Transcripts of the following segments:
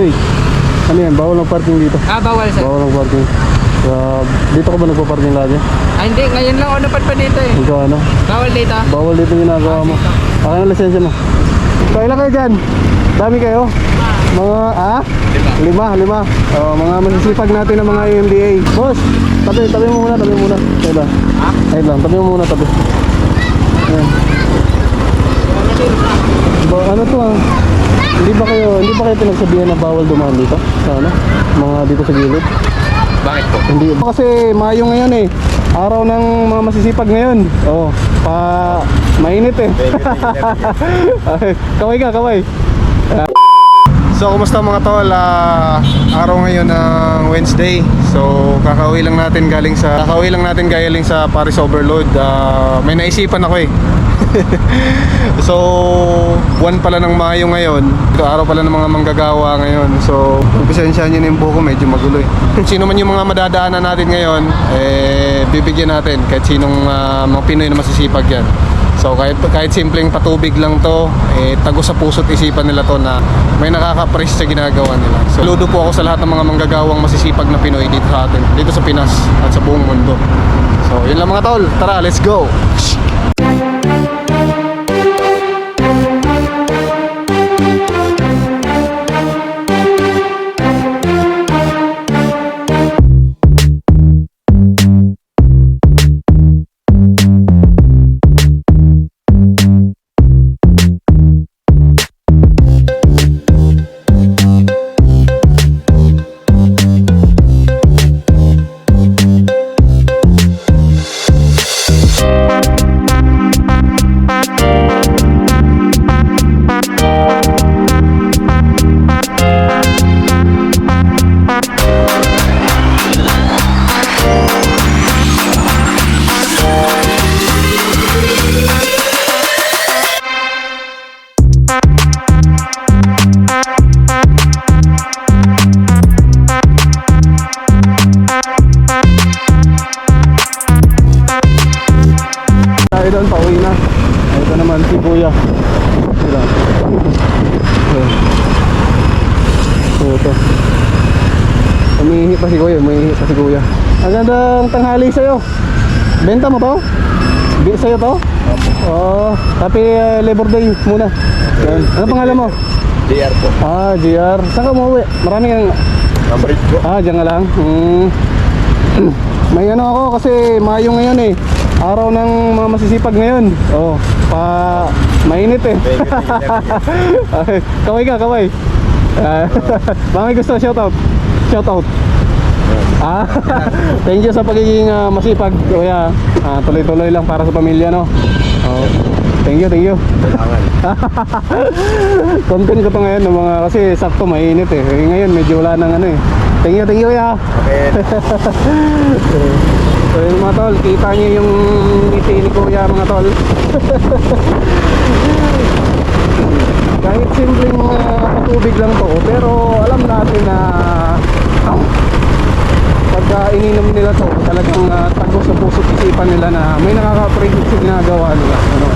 way. Ano yan? Bawal ang parking dito. Ah, bawal sir. Bawal ang parking. Sa- dito ka ba nagpa-parking lagi? Ah, hindi. Ngayon lang ako napadpa dito eh. Ikaw ano? Bawal dito. Bawal dito yung ginagawa mo. Akin ang lisensya mo. Kailan kayo dyan? Dami kayo? Mga, ah? Lima. Lima, Oh, mga masisipag natin ng mga MDA. Boss, tabi, tabi mo muna, tabi mo muna. Ayun lang. Ayun lang, tabi mo muna, tabi. Ayan. Ba, ano to ah? Hindi ba kayo, hindi ba kayo pinagsabihan na bawal dumaan dito? Sa ano? Mga dito sa gilid? Bakit po? Hindi. Kasi Mayo ngayon eh. Araw ng mga masisipag ngayon. Oo. Pa mainit eh. Ay, kaway ka, kaway. So, kumusta mga tol? Ah, araw ngayon ng Wednesday. So, kakauwi lang natin galing sa kakauwi lang natin galing sa Paris Overload. Ah, may naisipan ako eh. so, buwan pala ng Mayo ngayon. Ito araw pala ng mga manggagawa ngayon. So, pasensyahan nyo na yung buko, medyo magulo. Sino man yung mga madadaanan natin ngayon, eh, bibigyan natin kahit sinong ah, mga Pinoy na masisipag yan. So kahit kahit simpleng patubig lang to, eh, tago sa puso't isipan nila to na may nakaka-press sa ginagawa nila. So ludo po ako sa lahat ng mga manggagawang masisipag na Pinoy dito sa atin, dito sa Pinas at sa buong mundo. So yun lang mga tol, tara let's go! Tayo Okay. So ito. Umihi pa si Kuya, umihi pa si Kuya. Ang gandang tanghali sa'yo. Benta mo to? Bi sa'yo to? Oo. Oh, happy uh, Labor Day muna. Yan. Ano pangalan mo? DR po. Ah, GR. Saan ka umuwi? Marami kang... Cambridge po. Ah, dyan nga lang. Hmm. May ano ako kasi Mayo ngayon eh. Araw ng mga masisipag ngayon. Oh, pa mainit eh. Ay, kaway ka, kaway. Ah, baka may gusto shout out. Shout out. Ah, thank you sa pagiging ah, masipag, kuya. Ah, tuloy-tuloy lang para sa pamilya, no. Oh, thank you, thank you. Content ko to ngayon ng mga kasi sakto mainit eh. eh ngayon medyo wala nang ano eh. Thank you, thank you ya. Okay. So yun mga tol, kita niyo yung ngiti ni Kuya mga tol. Kahit simpleng uh, patubig lang to, pero alam natin na ah, pagka ininom nila to, talagang uh, tagos sa puso't isipan nila na may nakaka-appreciate sa ginagawa nila. Ano?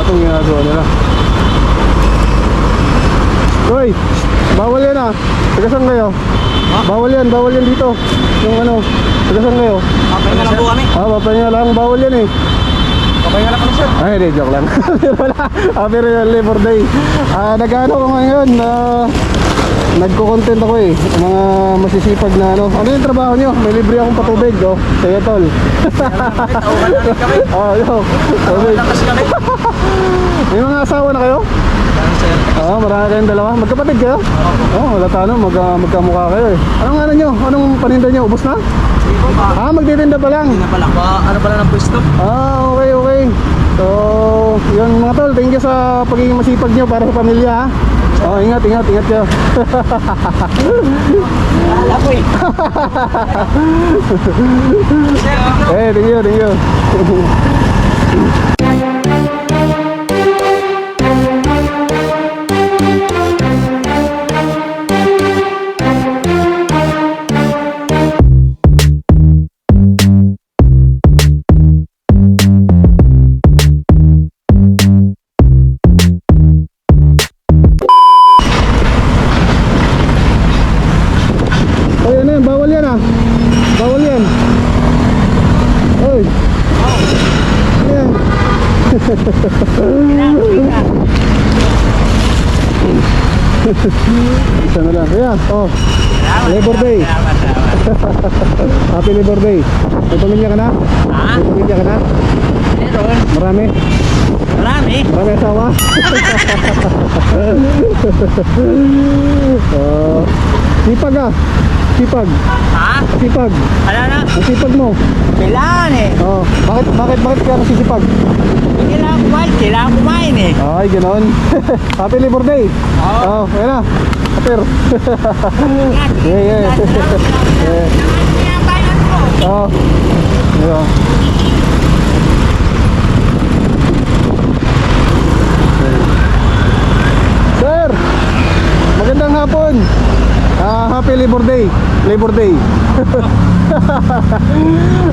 Itong ginagawa nila. Hoy, bawal yan ah. Tagasan kayo. Bawal yan, bawal yan dito. Yung ano, tagasan kayo. Okay na lang po kami. Ah, papahinga lang, bawal yan eh. Okay na lang kami sir. Ay, hindi, joke lang. wala, ah, pero yung Labor Day. Ah, nag-ano ko ngayon, na nagko-content ako eh. Mga masisipag na ano. Ano yung trabaho nyo? May libre akong patubig, oh. Sa'yo, tol. Tauhan namin kami. oh, yo. Tubig. Lakas kami. May mga asawa na kayo? Oo, marami kayong dalawa. Magkapatid kayo? Oo, oh, wala tano. Mag, magkamukha kayo eh. Anong ano nyo? Anong paninda nyo? Ubus na? Hindi po ba? Ah, magtitinda pa lang. Hindi na pala. Ba, ano pala ng pwesto? Ah, okay, okay. So, yun mga tol, thank you sa pagiging masipag nyo para sa pamilya ha. Oh, ingat, ingat, ingat kayo. Wala po eh. Eh, thank you, thank you. Oh, sipag ah. Sipag. Ha? Sipag. Ano na? Ang sipag mo. Kailangan eh. Oh, bakit bakit bakit ka nasisipag? Kailangan kumain. Kailangan kumain eh. Ay, ganoon. Happy Labor Day. Oo. Oh, ayun na. Kapir. yeah, yeah. yeah. Oh. Yeah. Sir, hapon. Ah, happy Labor Day. Labor Day.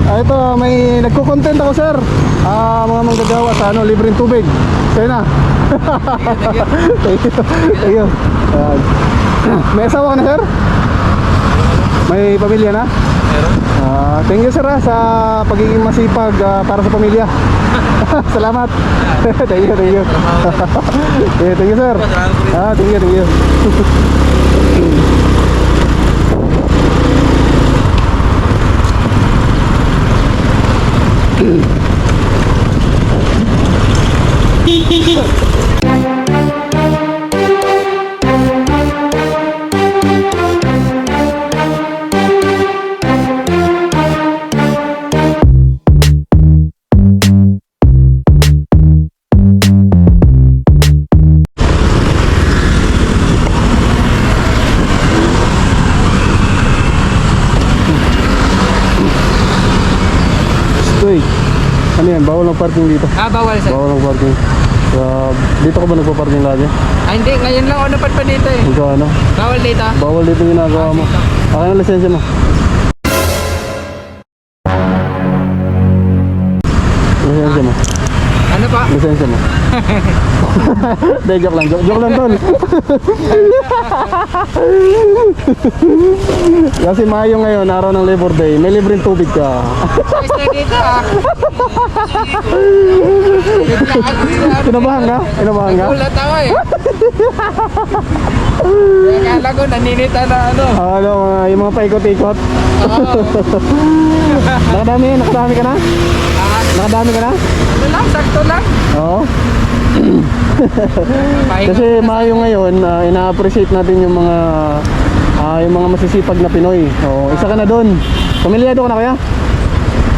ah, ito, may nagko-content ako, sir. Ah, mga manggagawa sa ano, libreng tubig. Sa'yo na. Thank you. Thank you. Ayan. may asawa ka na, sir? May pamilya na? Ah, thank you sir ah, sa pagiging masipag ah, para sa pamilya. Salamat. thank you, thank you. yeah, thank you sir. Ah, thank you, thank you. Uy, yan? Bawal ng parking dito. Ah, bawal sir. Bawal ng parking. Sa dito ka ba nagpa-parking lagi? Ah, hindi. Ngayon lang ako napadpa dito eh. Ikaw ano? Bawal dito. Bawal dito yung ginagawa mo. Akin ang lisensya mo. Pa? Lisensya mo. Hindi, joke lang. Joke, joke lang, tol. Kasi Mayo ngayon, araw ng Labor Day, may libreng tubig ka. Na ah. Kinabahan ka? Kinabahan ka? Nagulat ako eh. Kaya ko naninita na ano. Ano, mga, yung mga paikot-ikot. Oo. Nakadami, nakadami ka na? Nakadami ka na? ano lang, sakto lang. Oo. Kasi Mayo ngayon, ah, ina-appreciate natin yung mga ah, yung mga masisipag na Pinoy. Oo, isa ka na doon. Pamilyado ka na kaya?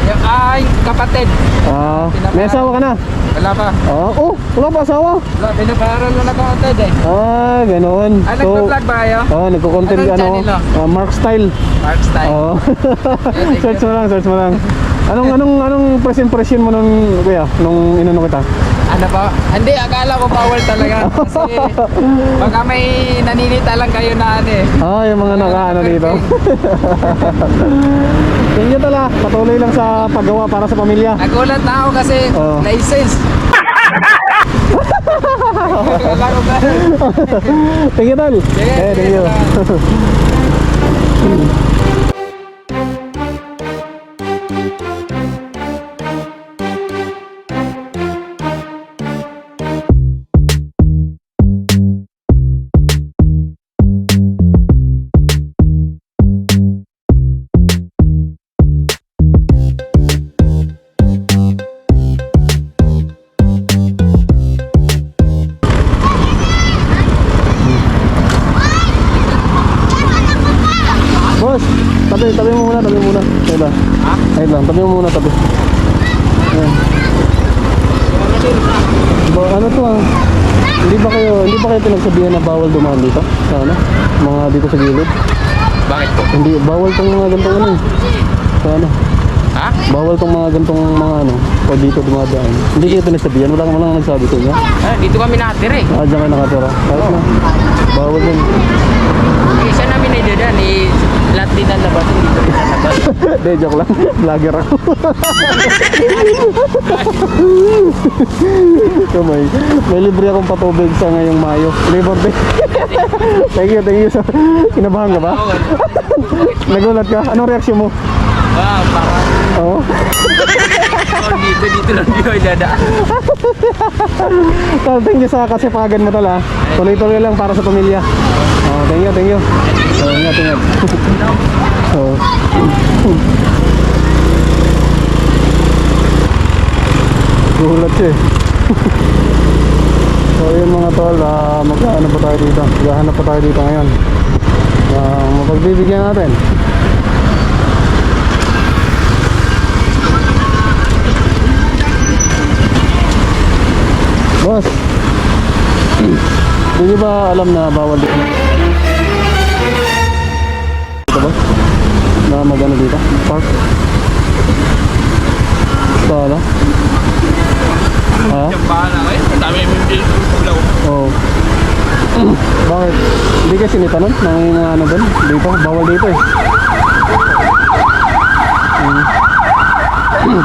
Yung ay, kapatid. Ah, may asawa ka na? Wala pa. Ah, oh, wala pa asawa. Wala, pinaparal na kapatid eh. Ah, ganoon. Ah, nagpa-vlog ba kayo? Oh, nagko-content ano? oh? ah, Mark Style. Mark style. Oo. thank search mo lang, search mo lang. Anong anong anong first impression mo nung kuya nung inano kita? Ano ba? Hindi, akala ko bawal talaga. Kasi baka may naninita lang kayo na ano eh. Ah, yung mga nakaano dito. Thank you tala. Patuloy lang sa paggawa para sa pamilya. Nagulat na ako kasi Oo. license. Thank you tol. Sige, Eh, thank you. Tabi, tabi mo muna, tabi muna. Ayun lang. Ha? Ayun lang, tabi mo muna, tabi. Ayan. Ba, ano to ah? Hindi ba kayo, hindi ba kayo pinagsabihan na bawal dumaan dito? Sa ano? Mga dito sa gilid? Bakit po? Hindi, bawal tong mga gantong ano eh. Sa ano? Ha? Bawal tong mga gantong mga ano, o dito dumadaan. Hindi kayo pinagsabihan, wala nang nagsabi sa inyo. Ah, dito kami nakatira eh. Ah, diyan kayo nakatira. Kahit na. Bawal din. Yung isa namin na dyan eh, lahat din ang labas. Dito rin ang labas. Hindi, joke lang. Vlogger ako. Kamay. May libre akong patubig sa ngayong Mayo. Labor Day. thank you, thank you. Sa... Kinabahan ka ba? Nagulat ka? Anong reaksyon mo? Wow, parang Oo. Oh, dito, dito lang yung. Tol, thank you sa kasipagan mo tol ha. Tuloy-tuloy lang para sa pamilya. Oh, thank you, thank you. So, ingat, ingat. so, Gulat siya eh. so yun mga tol, uh, maghahanap pa tayo dito. Maghahanap pa tayo dito ngayon. Uh, mapagbibigyan natin. Boss, hindi ba alam na bawal? Dito Na magano dito? Park? Bala? Ha? Kayo. Ang dami yung bill ng ulaw. Oo. Bakit? Hindi kasi nitanon ng mga ano doon? Dito, bawal dito eh. Hmm.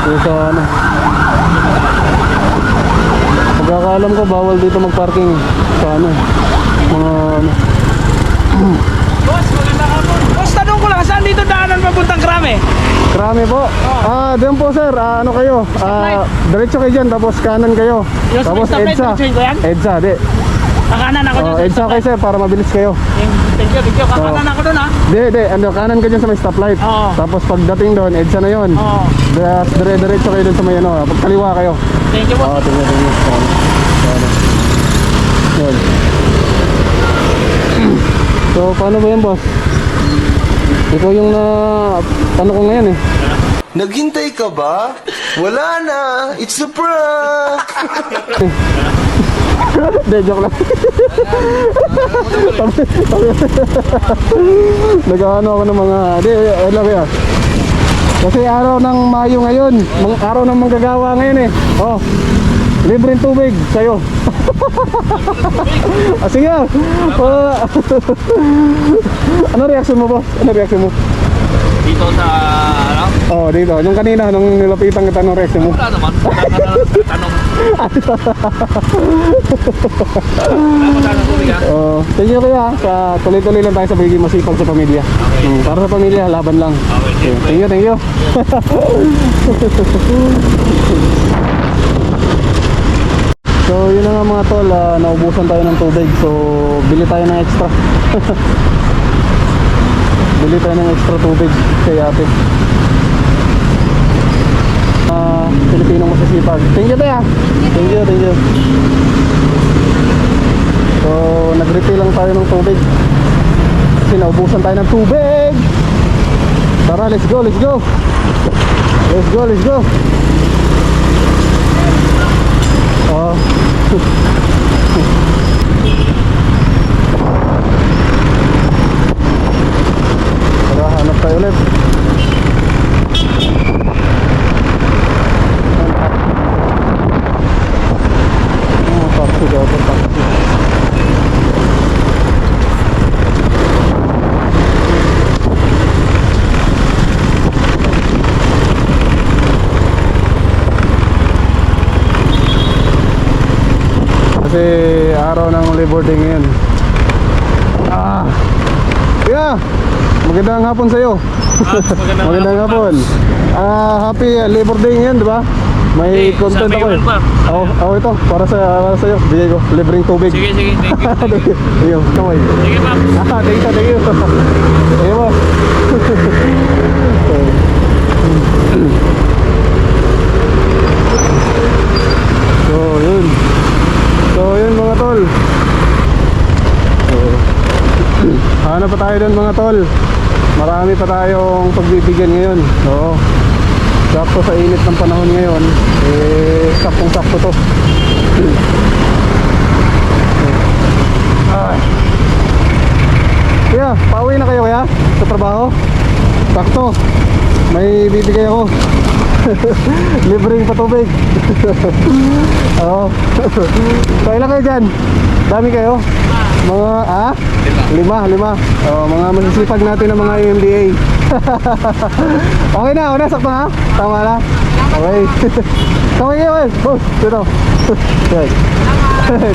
Dito sa ano. Pagkakaalam ko, bawal dito mag-parking sa ano. Mga ano. Boss, maganda ka po. Boss, tanong ko lang, saan dito daanan papuntang Krame? Krami po. Ah, doon po sir. Ah, ano kayo? Ah, diretso kayo dyan, tapos kanan kayo. Yung Tapos stoplight, EDSA. diretsuhin ko yan? EDSA, di. Kakanan ako Oh, dyan. EDSA kayo sir, para mabilis kayo. Thank you, thank you. Kakanan ako dun ha. Di, di, ano, kanan ka dyan sa may stoplight. Oo. Tapos pagdating doon, EDSA na yun. Oo. Tapos dire-diretso kayo doon sa may ano, pagkaliwa kayo. Thank you, boss. Oo, tingnan, tingnan. Yun. So, paano ba yan, boss? Ikaw yung na... Ano ko ngayon eh. Naghintay ka ba? Wala na! It's a prank! Hindi, joke lang. Nag-ano ako ng mga... Hindi, alam ko yan. Kasi araw ng Mayo ngayon. Mga araw ng manggagawa ngayon eh. Oh. Libreng tubig sa'yo. Ah, sige. Ah. ano reaction mo, boss? Ano reaction mo? Dito sa, ano? Oh, dito. Yung kanina, nung nilapitan kita, anong reaction mo? Wala naman. Wala ka na tanong. Oh, thank you kuya. Sa tuloy-tuloy lang tayo sa pagiging masipag sa pamilya. Mm, para sa pamilya, laban lang. Okay, thank you, thank you. so, yun nga mga tol, ah, naubusan tayo ng tubig. So, bili tayo ng extra. bili tayo ng extra tubig kay ate. Ah, Pilipinong masisipag. Thank you, Taya. Thank you, thank you. So, nag-refill lang tayo ng tubig. Kasi naubusan tayo ng tubig. Tara, let's go, let's go. Let's go, let's go. Oh. Tara, hanap tayo ulit. Oh, taxi daw, taxi. Kasi araw ng Labor Day ngayon. Ah! Yeah! Magandang hapon sa'yo. magandang magandang hapon. Ah, happy uh, Labor Day ngayon, di ba? May Eh, content ako eh. pa. Oo, oh, ito. Para sa para sa'yo. Bigay ko. Libreng tubig. Sige, sige. Thank you. Thank you. You. Kamay. Sige, ma'am. Ah, thank you, thank you. You, boss. so, yun. So, yun mga tol. So, hanap pa tayo doon mga tol. Marami pa tayong pagbibigyan ngayon. Oo. Sakto sa init ng panahon ngayon, eh, saktong-sakto to. Ay. Kuya, pauwi na kayo kaya sa trabaho? Sakto. May bibigay ako. Libreng patubig. Oo. so ilan kayo dyan? Dami kayo? Mga, ah? Lima. Lima, Oh, mga masisipag natin ng mga UMDA. okay na, okay na, sakto na? Tama na? Okay. Kamay kayo, eh. Boss, dito. Yan.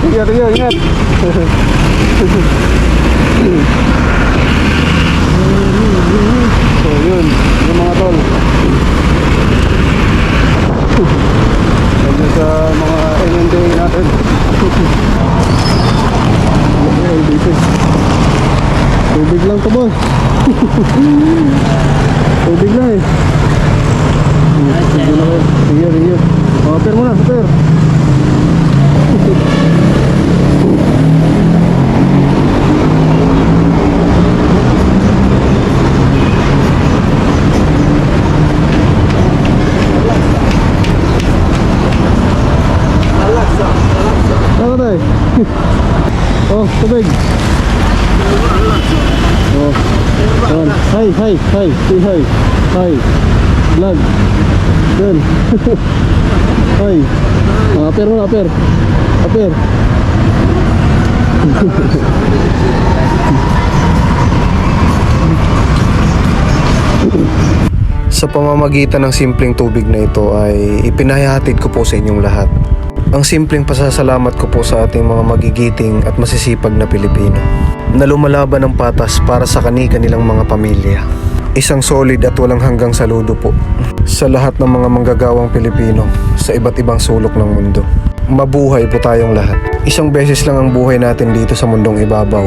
Tingnan, tingnan, ingat. So, yun. Yung mga tol. Medyo sa mga NNDA natin. Dito. Tubig lang to boss. Tubig lang eh. Sige. Sige. Oh, per muna, per. Ano tayo? oh, tubig. Oh. Ayan. Hi, hi. Say hi. Hi. Vlog. Yan. hi. Ah, aper mo, aper. Aper. Sa pamamagitan ng simpleng tubig na ito ay ipinahahatid ko po sa inyong lahat. Ang simpleng pasasalamat ko po sa ating mga magigiting at masisipag na Pilipino na lumalaban ng patas para sa kani-kanilang mga pamilya. Isang solid at walang hanggang saludo po sa lahat ng mga manggagawang Pilipino sa iba't ibang sulok ng mundo. Mabuhay po tayong lahat. Isang beses lang ang buhay natin dito sa mundong ibabaw.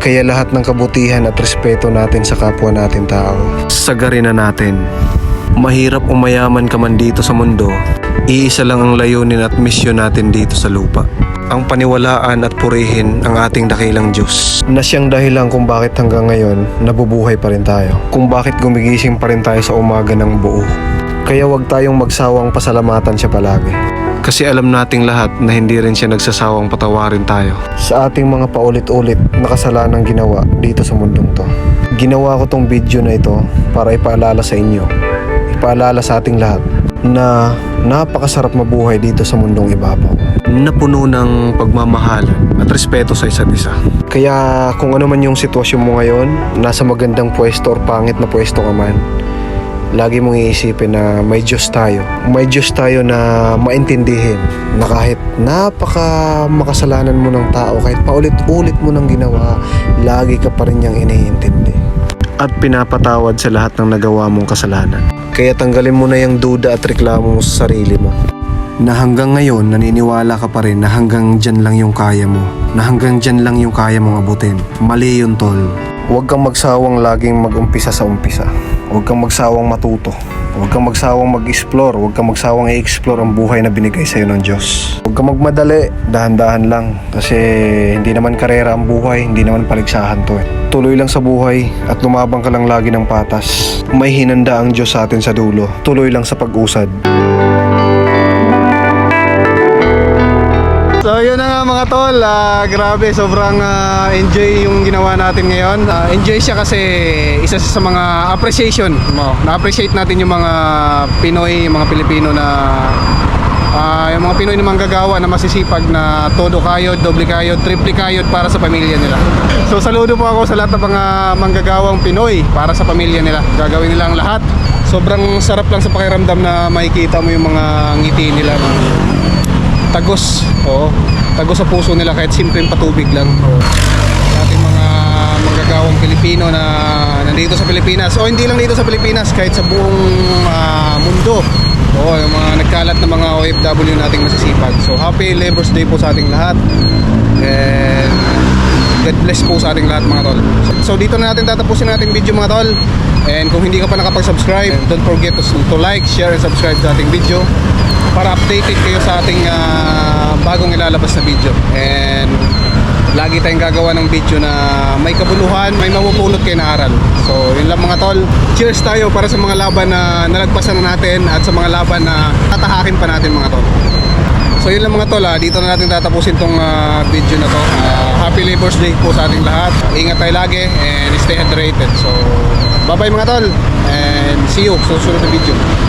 Kaya lahat ng kabutihan at respeto natin sa kapwa natin tao. Sagarin na natin. Mahirap umayaman ka man dito sa mundo, iisa lang ang layunin at misyon natin dito sa lupa. Ang paniwalaan at purihin ang ating dakilang Diyos na siyang dahilan kung bakit hanggang ngayon nabubuhay pa rin tayo. Kung bakit gumigising pa rin tayo sa umaga ng buo. Kaya wag tayong magsawang pasalamatan siya palagi. Kasi alam nating lahat na hindi rin siya nagsasawang patawarin tayo. Sa ating mga paulit-ulit na kasalanang ginawa dito sa mundong to. Ginawa ko tong video na ito para ipaalala sa inyo ipaalala sa ating lahat na napakasarap mabuhay dito sa mundong ibabaw na puno ng pagmamahalan at respeto sa isa't isa. Kaya kung ano man yung sitwasyon mo ngayon, nasa magandang pwesto or pangit na pwesto ka man, lagi mong iisipin na may Diyos tayo. May Diyos tayo na maintindihin na kahit napaka makasalanan mo ng tao, kahit paulit-ulit mo nang ginawa, lagi ka pa rin niyang iniintindi at pinapatawad sa lahat ng nagawa mong kasalanan. Kaya tanggalin mo na yung duda at reklamo mo sa sarili mo. Na hanggang ngayon naniniwala ka pa rin na hanggang dyan lang yung kaya mo. Na hanggang dyan lang yung kaya mong abutin. Mali yun tol. Huwag kang magsawang laging mag-umpisa sa umpisa. Huwag kang magsawang matuto. Huwag kang magsawang mag-explore. Huwag kang magsawang i-explore ang buhay na binigay sa'yo ng Diyos. Huwag kang magmadali. Dahan-dahan lang. Kasi hindi naman karera ang buhay. Hindi naman paligsahan to eh. Tuloy lang sa buhay at lumabang ka lang lagi ng patas. May hinanda ang Diyos sa atin sa dulo. Tuloy lang sa pag-usad. So yun na nga mga tol, Ah, grabe sobrang ah, enjoy yung ginawa natin ngayon. Ah, enjoy siya kasi isa sa mga appreciation mo. Na-appreciate natin yung mga Pinoy, yung mga Pilipino na ah, yung mga Pinoy na manggagawa na masisipag na todo kayod, doble kayod, triple kayod para sa pamilya nila. So saludo po ako sa lahat ng mga manggagawang Pinoy para sa pamilya nila. Gagawin nila ang lahat. Sobrang sarap lang sa pakiramdam na makikita mo yung mga ngiti nila. no? Tagos. Oo. Tagos sa puso nila kahit simpleng patubig lang. Sa ating mga manggagawang Pilipino na nandito sa Pilipinas. O hindi lang dito sa Pilipinas kahit sa buong ah, mundo. Oo yung mga nagkalat na mga OFW nating masisipag. So happy Labor's Day po sa ating lahat. And God bless po sa ating lahat mga tol. So dito na natin tatapusin natin video mga tol and kung hindi ka pa nakapag-subscribe don't forget to, to like, share and subscribe sa ating video para updated kayo sa ating ah, bagong ilalabas na video. And lagi tayong gagawa ng video na may kabuluhan, may mapupulot kayo na aral. So, yun lang mga tol. Cheers tayo para sa mga laban na nalagpasan na natin at sa mga laban na tatahakin pa natin mga tol. So yun lang mga tol, ah. dito na natin tatapusin tong ah, video na to. Ah, happy Labor's Day po sa ating lahat. Ingat tayo lagi and stay hydrated. So bye bye mga tol and see you sa susunod na video.